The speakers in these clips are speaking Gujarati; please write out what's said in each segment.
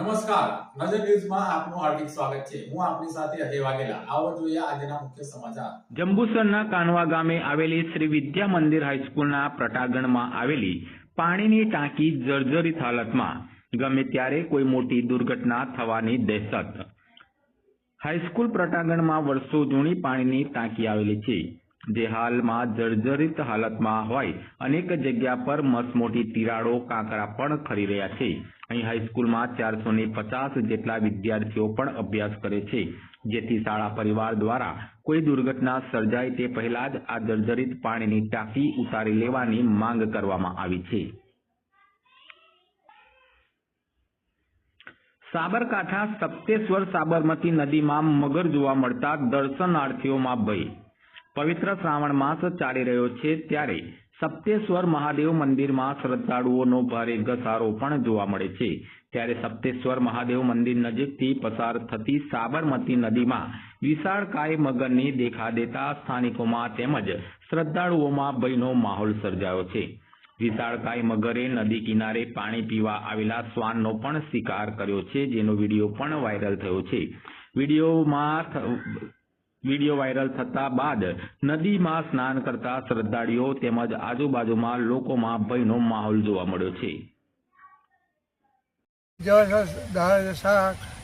નમસ્કાર. નજર ન્યૂઝમાં આપનું હાર્દિક સ્વાગત છે. હું આપની સાથે અજય વાઘેલા. આવો જોઈએ આજના મુખ્ય સમાચાર. જંબુસરના કાનવા ગામે આવેલી શ્રી વિદ્યા મંદિર હાઈસ્કૂલના પ્રટાગણમાં આવેલી પાણીની ટાંકી જર્જરિત હાલતમાં. ગમે ત્યારે કોઈ મોટી દુર્ઘટના થવાની દહેશત. હાઈસ્કૂલ પ્રટાગણમાં વર્ષો જૂની પાણીની ટાંકી આવેલી છે. જે હાલમાં જર્જરિત હાલતમાં હોય, અનેક જગ્યા પર મસમોટી તિરાડો, કાંકરા પણ ખરી રહ્યા છે. અહીં હાઈસ્કૂલમાં ચારસો ને પચાસ જેટલા વિદ્યાર્થીઓ પણ અભ્યાસ કરે છે. જેથી શાળા પરિવાર દ્વારા કોઈ દુર્ઘટના સર્જાય તે પહેલા જ આ જર્જરિત પાણીની ટાંકી ઉતારી લેવાની માંગ કરવામાં આવી છે. સાબરકાંઠા સપ્તેશ્વર સાબરમતી નદીમાં મગર જોવા મળતા દર્શનાર્થીઓમાં ભય પવિત્ર શ્રાવણ માસ ચાલી રહ્યો છે ત્યારે સપ્તેશ્વર મહાદેવ મંદિરમાં શ્રદ્ધાળુઓનો ભારે ઘસારો પણ જોવા મળે છે. ત્યારે સપ્તેશ્વર મહાદેવ મંદિર નજીકથી પસાર થતી સાબરમતી નદીમાં વિશાળકાય મગરની દેખા દેતા સ્થાનિકોમાં તેમજ શ્રદ્ધાળુઓમાં ભયનો માહોલ સર્જાયો છે. વિશાળકાય મગરે નદી કિનારે પાણી પીવા આવેલા શ્વાનનો પણ શિકાર કર્યો છે, જેનો વીડિયો પણ વાયરલ થયો છે. વિડીયોમાં વીડિયો વાયરલ થતા બાદ નદીમાં સ્નાન કરતા શ્રદ્ધાળુઓ તેમજ આજુબાજુમાં લોકોમાં ભયનો માહોલ જોવા મળ્યો છે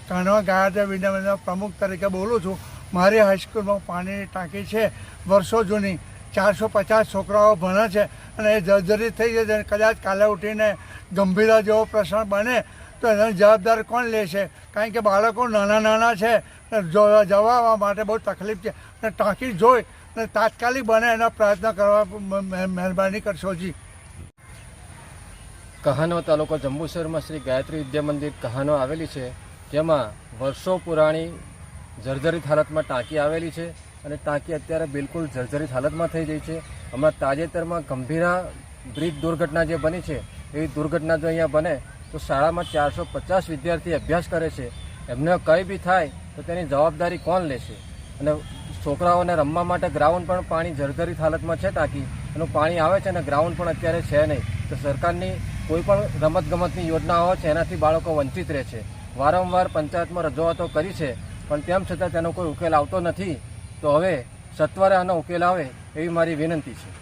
કાનવા ગાયત્રી વિદ્યામંદિરના પ્રમુખ તરીકે બોલું છું મારી હાઈસ્કૂલમાં પાણીની ટાંકી છે વર્ષો જૂની ચારસો પચાસ છોકરાઓ ભણે છે અને એ જર્જરિત થઈ જશે અને કદાચ કાલે ઉઠીને ગંભીરા જેવો પ્રશ્ન બને તો એનો જવાબદાર કોણ લેશે કારણ કે બાળકો નાના નાના છે જવા માટે બહુ તકલીફ છે અને ટાંકી જોઈ અને તાત્કાલિક બને એનો પ્રયત્ન કરવા મહેરબાની કરશો જી. કહાનો તાલુકો જંબુસરમાં શ્રી ગાયત્રી વિદ્યા મંદિર કહાનો આવેલી છે. જેમાં વર્ષો પુરાણી જર્જરિત હાલતમાં ટાંકી આવેલી છે. અને ટાંકી અત્યારે બિલકુલ જર્જરિત હાલતમાં થઈ ગઈ છે. હમણાં તાજેતરમાં ગંભીરા બ્રિજ દુર્ઘટના જે બની છે એવી દુર્ઘટના જો અહીંયા બને, તો શાળામાં ચારસો પચાસ વિદ્યાર્થી અભ્યાસ કરે છે. એમને કંઈ બી થાય, તો તેની જવાબદારી કોણ લેશે? અને છોકરાઓને રમવા માટે ગ્રાઉન્ડ પણ પાણી જર્જરિત હાલતમાં છે ટાંકી એનું પાણી આવે છે અને ગ્રાઉન્ડ પણ અત્યારે છે નહીં. તો સરકારની કોઈ પણ રમતગમતની યોજનાઓ છે, એનાથી બાળકો વંચિત રહે છે. વારંવાર પંચાયતમાં રજૂઆતો કરી છે, પણ તેમ છતાં તેનો કોઈ ઉકેલ આવતો નથી. તો હવે સત્વરે આનો ઉકેલ આવે એવી મારી વિનંતી છે.